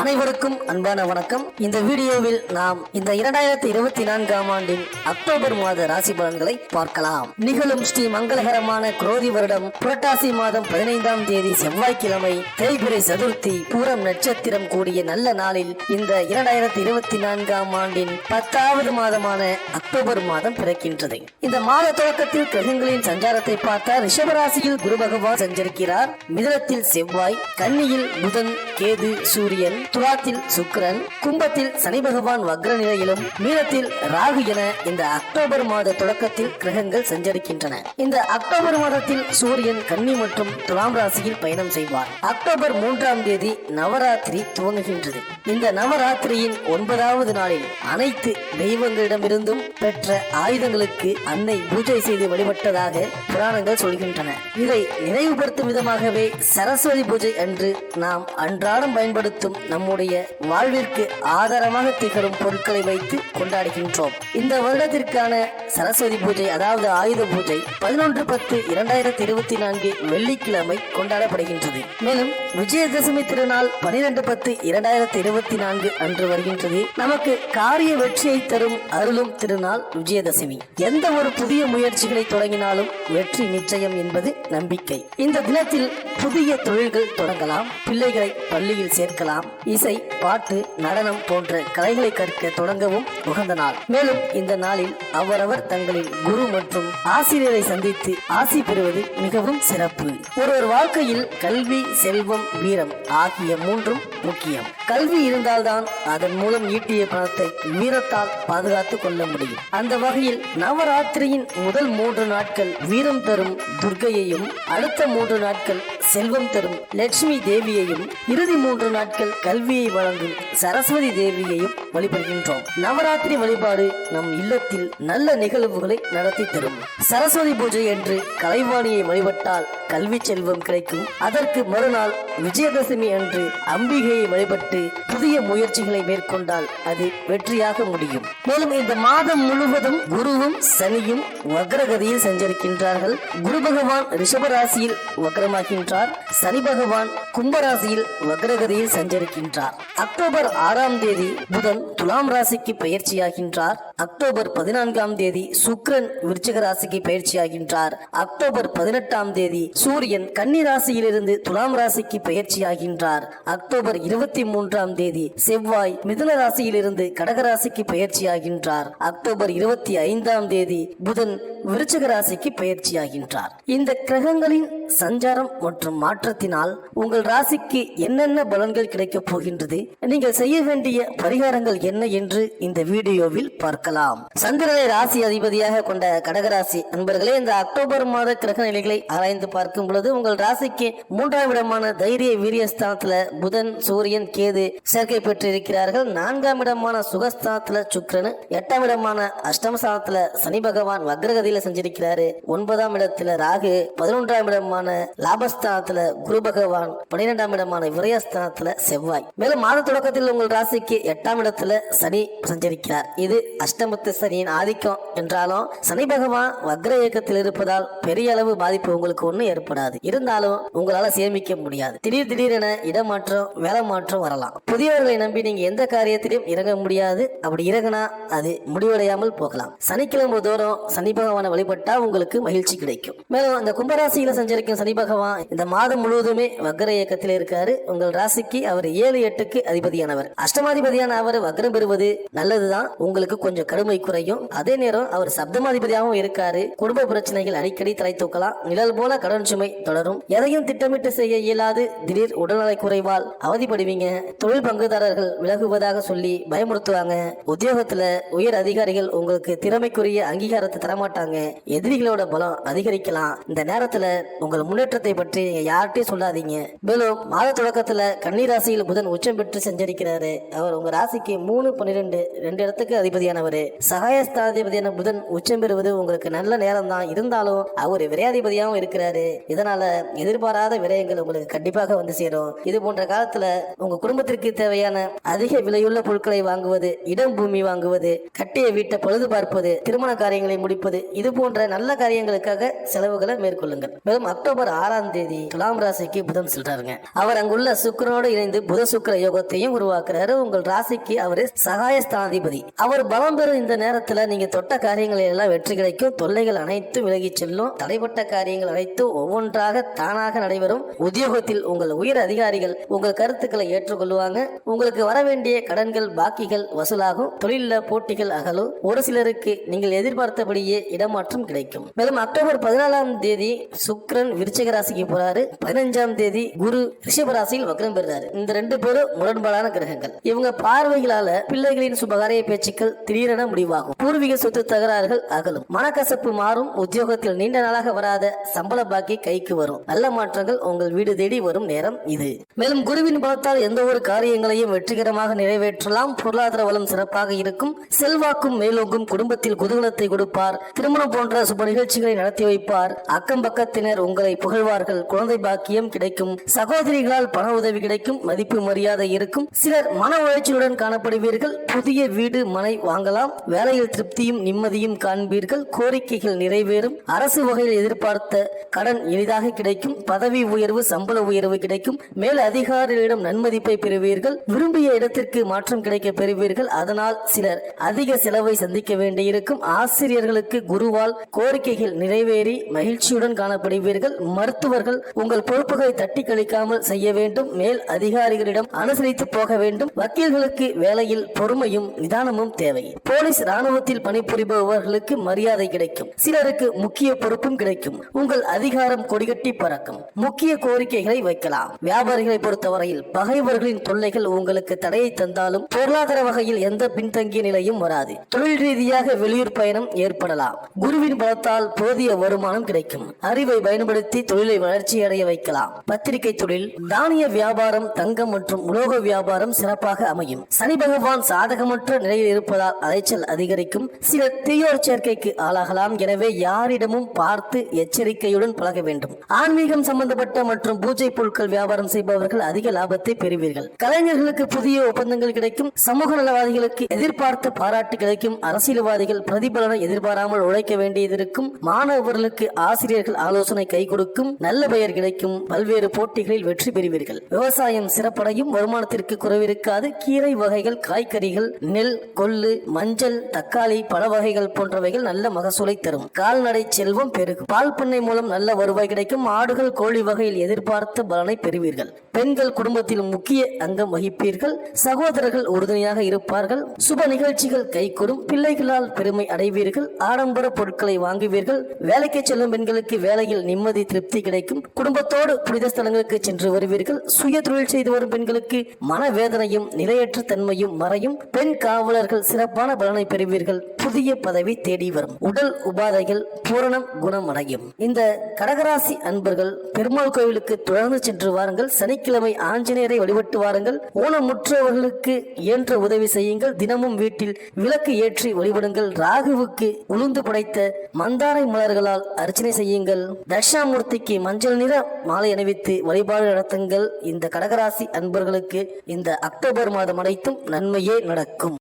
அனைவருக்கும் அன்பான வணக்கம். இந்த வீடியோவில் நாம் இந்த இரண்டாயிரத்தி இருபத்தி நான்காம் ஆண்டின் அக்டோபர் மாத ராசி பலன்களை பார்க்கலாம். நிகழும் ஸ்ரீ மங்களகரமான குரோதி வருடம் புரட்டாசி மாதம் பதினைந்தாம் தேதி செவ்வாய்க்கிழமை தேய்பிரை சதுர்த்தி பூரம் நட்சத்திரம் கூடிய நல்ல நாளில் இந்த இரண்டாயிரத்தி இருபத்தி நான்காம் ஆண்டின் பத்தாவது மாதமான அக்டோபர் மாதம் பிறக்கின்றது. இந்த மாத துவக்கத்தில் கிரகங்களின் சஞ்சாரத்தை பார்த்தால் ரிஷபராசியில் குரு பகவான் சஞ்சரிக்கிறார். மிதனத்தில் செவ்வாய் கன்னியில் புதன் கேது சூரியன் துலாத்தில் சுக்கரன் கும்பத்தில் சனி பகவான் வக்ர நிலையிலும் மீனத்தில் ராகு என இந்த அக்டோபர் மாத தொடக்கத்தில் கிரகங்கள் சஞ்சரிக்கின்றன. இந்த அக்டோபர் மாதத்தில் சூரியன் கன்னி மற்றும் துலாம் ராசியில் பயணம் செய்வார். அக்டோபர் மூன்றாம் தேதி நவராத்திரி துவங்குகின்றது. இந்த நவராத்திரியின் ஒன்பதாவது நாளில் அனைத்து தெய்வங்களிடமிருந்தும் பெற்ற ஆயுதங்களுக்கு அன்னை பூஜை செய்து வழிபட்டதாக புராணங்கள் சொல்கின்றன. இதை நினைவுபடுத்தும் விதமாகவே சரஸ்வதி பூஜை அன்று நாம் அன்றாடம் பயன்படுத்தும் நம்முடைய வாழ்விற்கு ஆதாரமாக திகழும் பொருட்களை வைத்து கொண்டாடுகின்றோம். இந்த வருடத்திற்கான சரஸ்வதி பூஜை அதாவது ஆயுத பூஜை பதினொன்று பத்து இரண்டாயிரத்தி இருபத்தி நான்கு வெள்ளிக்கிழமை கொண்டாடப்படுகின்றது. மேலும் விஜயதசமி திருநாள் பனிரெண்டு பத்து இரண்டாயிரத்தி இருபத்தி நான்கு அன்று வருகின்றது. நமக்கு காரிய வெற்றியை தரும் அருளும் திருநாள் விஜயதசமி. எந்த ஒரு புதிய முயற்சிகளை தொடங்கினாலும் வெற்றி நிச்சயம் என்பது நம்பிக்கை. இந்த தினத்தில் புதிய தொழில்கள் தொடங்கலாம் பிள்ளைகளை பள்ளியில் சேர்க்கலாம் இசை பாட்டு நடனம் போன்ற கலைகளை கற்க தொடங்கவும் உகந்த நாள். மேலும் இந்த நாளில் அவரவர் தங்களின் குரு மற்றும் ஆசிரியரை சந்தித்து ஆசி பெறுவது மிகவும் சிறப்பு. ஒருவர் வாழ்க்கையில் கல்வி செல்வம் வீரம் ஆகிய மூன்றும் முக்கியம். கல்வி இருந்தால்தான் அதன் மூலம் ஈட்டிய பணத்தை வீரத்தால் பாதுகாத்துக் கொள்ள முடியும். அந்த வகையில் நவராத்திரியின் முதல் மூன்று நாட்கள் வீரம் தரும் துர்க்கையையும் அடுத்த மூன்று நாட்கள் செல்வம் தரும் லட்சுமி தேவியையும் இறுதி மூன்று நாட்கள் கல்வியை வழங்கும் சரஸ்வதி தேவியையும் வழிபடுகின்றோம். நவராத்திரி வழிபாடு நம் இல்லத்தில் நல்ல நிகழ்வுகளை நடத்தி தரும். சரஸ்வதி பூஜை என்று கலைவாணியை வழிபட்டால் கல்வி செல்வம் கிடைக்கும். அதற்கு மறுநாள் விஜயதசமி அன்று அம்பிகையை வழிபட்டு புதிய முயற்சிகளை மேற்கொண்டால் அது வெற்றியாக முடியும். மேலும் இந்த மாதம் முழுவதும் குருவும் சனியும் வக்ரகதியில் சஞ்சரிக்கின்றார்கள். குரு பகவான் ரிஷபராசியில் வக்ரமாகின்றார். சனி பகவான் கும்பராசியில் வக்ரகதியில் சஞ்சரிக்கின்றார். அக்டோபர் ஆறாம் தேதி புதன் துலாம் ராசிக்கு பயிற்சியாகின்றார் அக்டோபர் பதினான்காம் தேதி சுக்ரன் விருச்சிக ராசிக்கு பயிற்சியாகின்றார். அக்டோபர் பதினெட்டாம் தேதி சூரியன் கன்னி ராசியிலிருந்து துலாம் ராசிக்கு பயிற்சியாகின்றார். அக்டோபர் இருபத்தி மூன்றாம் தேதி செவ்வாய் மிதுன ராசியிலிருந்து கடக ராசிக்கு பயிற்சியாகின்றார். அக்டோபர் இருபத்தி ஐந்தாம் தேதி புதன் விருச்சிக ராசிக்கு பயிற்சியாகின்றார். இந்த கிரகங்களின் சஞ்சாரம் மற்றும் மாற்றத்தினால் உங்கள் ராசிக்கு என்னென்ன பலன்கள் கிடைக்கப் போகின்றது? நீங்கள் செய்ய வேண்டிய பரிகாரங்கள் என்ன என்று இந்த வீடியோவில் பார்க்கலாம். சந்திரனை ராசி அதிபதியாக கொண்ட கடகராசி நண்பர்களே இந்த அக்டோபர் மாத கிரக நிலைகளை ஆராய்ந்து பார்க்கும் பொழுது உங்கள் ராசிக்கு மூன்றாம் இடமான தைரிய வீரியஸ்தானத்துல புதன் சூரியன் கேது சேர்க்கை பெற்றிருக்கிறார்கள். நான்காம் இடமான சுகஸ்தானத்துல சுக்கிரன் எட்டாம் இடமான அஷ்டமஸ்தானத்துல சனி பகவான் வக்ரகதியில செஞ்சிருக்கிறாரு. ஒன்பதாம் இடத்துல ராகு பதினொன்றாம் இடமான லாபஸ்தானத்துல குரு பகவான் பன்னிரெண்டாம் இடமான விரயஸ்தானத்துல செவ்வாய். மேலும் மாத தொடக்கத்தில் உங்கள் ராசிக்கு எட்டாம் இடத்துல சனி சஞ்சரிக்கிறார். இது அஷ்டமத்து சனியின் ஆதிக்கம் என்றாலும் சனி பகவான் வக்ர இயக்கத்தில் இருப்பதால் பெரிய அளவு பாதிப்பு உங்களுக்கு ஒன்றும் ஏற்படாது. இருந்தாலும் உங்களால சேமிக்க முடியாது. திடீர் திடீரென இடமாற்றம் வேலை மாற்றம் வரலாம். புதியவர்களை நம்பி நீங்க எந்த காரியத்திலும் இறங்க முடியாது. அப்படி இறங்கினா அது முடிவடையாமல் போகலாம். சனிக்கிழமை தோறும் சனி பகவானை வழிபட்டா உங்களுக்கு மகிழ்ச்சி கிடைக்கும். மேலும் இந்த கும்பராசியில சஞ்சரிக்கும் சனி பகவான் இந்த மாதம் முழுவதுமே வக்ர இயக்கத்தில் இருக்காரு. உங்கள் ராசிக்கு அவர் ஏழு எட்டுக்கு அதிபதியானவர். அஷ்டமாதிபதியான அவர் வக்ரம் பெறுவது நல்லதுதான். உங்களுக்கு கொஞ்சம் கடுமை குறையும். அதே நேரம் அவர் சப்தமாதிபதியாகவும் இருக்காரு. குடும்ப பிரச்சனைகள் அடிக்கடி தலை தூக்கலாம். நிழல் போல கடன் சுமை தொடரும். எதையும் திட்டமிட்டு செய்ய இயலாது. திடீர் உடல்நலை குறைவால் அவதிப்படுவீங்க. தொழில் பங்குதாரர்கள் விலகுவதாக சொல்லி பயமுறுத்துவாங்க. உத்தியோகத்துல உயர் அதிகாரிகள் உங்களுக்கு திறமைக்குரிய அங்கீகாரத்தை தரமாட்டாங்க. எதிரிகளோட பலம் அதிகரிக்கலாம். இந்த நேரத்துல உங்கள் முன்னேற்றத்தை பற்றி நீங்க யார்கிட்டயும் சொல்லாதீங்க. மேலும் மாத தொடக்கத்துல கன்னி ராசியில் புதன் உச்சம் பெற்று செஞ்சிருக்கிறாரு. அவர் உங்க ராசிக்கு மூணு பன்னிரெண்டு ரெண்டு இடத்துக்கு அதிபதியானவர். உண்டு சகாயஸ்தானாதிபதியான புதன் உச்சம் பெறுவது உங்களுக்கு நல்ல நேரம் தான் இருந்தாலும் அவர் விரையாதிபதியாகவும் இருக்கிறாரு. இதனால எதிர்பாராத விரயங்கள் உங்களுக்கு கண்டிப்பாக வந்து சேரும். இது போன்ற காலத்துல உங்க குடும்பத்திற்கு தேவையான அதிக விலையுள்ள பொருட்களை வாங்குவது இடம் பூமி வாங்குவது கட்டிய வீட்டை பழுது பார்ப்பது திருமண காரியங்களை முடிப்பது இது போன்ற நல்ல காரியங்களுக்காக செலவுகளை மேற்கொள்ளுங்கள். மேலும் அக்டோபர் ஆறாம் தேதி துலாம் ராசிக்கு புதன் செல்றாருங்க. அவர் அங்குள்ள சுக்கரனோடு இணைந்து புத சுக்கர யோகத்தையும் உருவாக்குறாரு. உங்கள் ராசிக்கு அவரு சகாயஸ்தானாதிபதி அவர் பலம் பெறும் இந்த நேரத்துல நீங்க தொட்ட காரியங்களில் எல்லாம் வெற்றி கிடைக்கும். தொல்லைகள் அனைத்தும் விலகிச் செல்லும். தடைப்பட்ட காரியங்கள் அனைத்தும் ஒவ்வொன்றாக தானாக நடைபெறும். உத்தியோகத்தில் உங்கள் உயர் அதிகாரிகள் உங்கள் கருத்துக்களை ஏற்றுக்கொள்வாங்க. உங்களுக்கு வர வேண்டிய கடன்கள் பாக்கிகள் வசூலாகும். தொழில போட்டிகள் அகலும். ஒரு சிலருக்கு நீங்கள் எதிர்பார்த்தபடியே இடமாற்றம் கிடைக்கும். மேலும் அக்டோபர் பதினாலாம் தேதி சுக்கிரன் விருச்சிக ராசிக்கு போறாரு. பதினஞ்சாம் தேதி குரு ரிஷப ராசியில் வக்ரம் பெறுறாரு. இந்த ரெண்டு பேரும் முரண்பாடான கிரகங்கள். இவங்க பார்வைகளால பிள்ளைகளின் சுபகாரிய பேச்சுக்கள் திடீர் திடீரென முடிவாகும். பூர்வீக சொத்து தகராறுகள் அகலும். மனக்கசப்பு மாறும். உத்தியோகத்தில் நீண்ட நாளாக வராத சம்பள பாக்கி கைக்கு வரும். நல்ல மாற்றங்கள் உங்கள் வீடு தேடி வரும் நேரம் இது. மேலும் குருவின் பலத்தால் எந்த ஒரு காரியங்களையும் வெற்றிகரமாக நிறைவேற்றலாம். பொருளாதார வளம் சிறப்பாக இருக்கும். செல்வாக்கும் மேலோங்கும் குடும்பத்தில் குதூகலத்தை கொடுப்பார். திருமணம் போன்ற சுப நிகழ்ச்சிகளை நடத்தி வைப்பார். அக்கம் பக்கத்தினர் உங்களை புகழ்வார்கள். குழந்தை பாக்கியம் கிடைக்கும். சகோதரிகளால் பண உதவி கிடைக்கும். மதிப்பு மரியாதை இருக்கும். சிலர் மன உளைச்சலுடன் காணப்படுவீர்கள். புதிய வீடு மனை வாங்கலாம். வேலையில் திருப்தியும் நிம்மதியும் காண்பீர்கள். கோரிக்கைகள் நிறைவேறும். அரசு வகையில் எதிர்பார்த்த கடன் எளிதாக கிடைக்கும். பதவி உயர்வு சம்பள உயர்வு கிடைக்கும். மேல் அதிகாரிகளிடம் நன்மதிப்பை பெறுவீர்கள். விரும்பிய இடத்திற்கு மாற்றம் கிடைக்க பெறுவீர்கள். அதனால் சிலர் அதிக செலவை சந்திக்க வேண்டியிருக்கும். ஆசிரியர்களுக்கு குருவால் கோரிக்கைகள் நிறைவேறி மகிழ்ச்சியுடன் காணப்படுவீர்கள். மருத்துவர்கள் உங்கள் பொறுப்புகளை தட்டி கழிக்காமல் செய்ய வேண்டும். மேல் அதிகாரிகளிடம் அனுசரித்து போக வேண்டும். வக்கீல்களுக்கு வேலையில் பொறுமையும் நிதானமும் தேவை. போலீஸ் ராணுவத்தில் பணிபுரிபவர்களுக்கு மரியாதை கிடைக்கும். சிலருக்கு முக்கிய பொறுப்பும் கிடைக்கும். உங்கள் அதிகாரம் கொடிகட்டி பறக்கும். முக்கிய கோரிக்கைகளை வைக்கலாம். வியாபாரிகளை பொறுத்தவரையில் பகைவர்களின் தொல்லைகள் உங்களுக்கு தடையை தந்தாலும் பொருளாதார வகையில் எந்த பின்தங்கிய நிலையும் வராது. தொழில் ரீதியாக வெளியூர் பயணம் ஏற்படலாம். குருவின் பலத்தால் போதிய வருமானம் கிடைக்கும். அறிவை பயன்படுத்தி தொழிலை வளர்ச்சி அடைய வைக்கலாம். பத்திரிகை தொழில் தானிய வியாபாரம் தங்கம் மற்றும் உலோக வியாபாரம் சிறப்பாக அமையும். சனி பகவான் சாதகமற்ற நிலையில் இருப்பதால் அதை காய்ச்சல் அதிகரிக்கும். சில தீயோர் சேர்க்கைக்கு ஆளாகலாம். எனவே யாரிடமும் பார்த்து எச்சரிக்கையுடன் பழக வேண்டும். ஆன்மீகம் சம்பந்தப்பட்ட மற்றும் பூஜை பொருட்கள் வியாபாரம் செய்பவர்கள் அதிக லாபத்தை பெறுவீர்கள். கலைஞர்களுக்கு புதிய ஒப்பந்தங்கள் கிடைக்கும். சமூக நலவாதிகளுக்கு எதிர்பார்த்த பாராட்டு கிடைக்கும். அரசியல்வாதிகள் பிரதிபலனை எதிர்பாராமல் உழைக்க வேண்டியதிருக்கும் மாணவர்களுக்கு ஆசிரியர்கள் ஆலோசனை கை கொடுக்கும். நல்ல பெயர் கிடைக்கும். பல்வேறு போட்டிகளில் வெற்றி பெறுவீர்கள். விவசாயம் சிறப்படையும். வருமானத்திற்கு குறைவிருக்காது கீரை வகைகள் காய்கறிகள் நெல் கொள்ளு மஞ்சள் தக்காளி பழ வகைகள் போன்றவைகள் நல்ல மகசூலை தரும். கால்நடை செல்வம் பெருகும். பால் பண்ணை மூலம் நல்ல வருவாய் கிடைக்கும். ஆடுகள் கோழி வகையில் எதிர்பார்த்த பலனை பெறுவீர்கள். பெண்கள் குடும்பத்தில் முக்கிய அங்கம் வகிப்பீர்கள். சகோதரர்கள் உறுதுணையாக இருப்பார்கள். சுப நிகழ்ச்சிகள் கைகூடும். பிள்ளைகளால் பெருமை அடைவீர்கள். ஆடம்பர பொருட்களை வாங்குவீர்கள். வேலைக்கு செல்லும் பெண்களுக்கு வேலையில் நிம்மதி திருப்தி கிடைக்கும். குடும்பத்தோடு புனித ஸ்தலங்களுக்கு சென்று வருவீர்கள். சுய தொழில் செய்து வரும் பெண்களுக்கு மனவேதனையும் நிலையற்ற தன்மையும் மறையும். பெண் காவலர்கள் சிறப்பான பலனை பெறுவீர்கள். புதிய பதவி தேடி வரும். உடல் உபாதைகள் பூரணம் குணமடையும். இந்த கடகராசி அன்பர்கள் பெருமாள் கோவிலுக்கு தொடர்ந்து சென்று வாருங்கள். சனிக்கிழமை ஆஞ்சநேயரை வழிபட்டு வாருங்கள். ஊனமுற்றவர்களுக்கு இயன்ற உதவி செய்யுங்கள். தினமும் வீட்டில் விளக்கு ஏற்றி வழிபடுங்கள். ராகுவுக்கு உளுந்து படைத்த மந்தாரை மலர்களால் அர்ச்சனை செய்யுங்கள். தர்ஷாமூர்த்திக்கு மஞ்சள் நிற மாலை அணிவித்து வழிபாடு நடத்துங்கள். இந்த கடகராசி அன்பர்களுக்கு இந்த அக்டோபர் மாதம் அனைத்தும் நன்மையே நடக்கும்.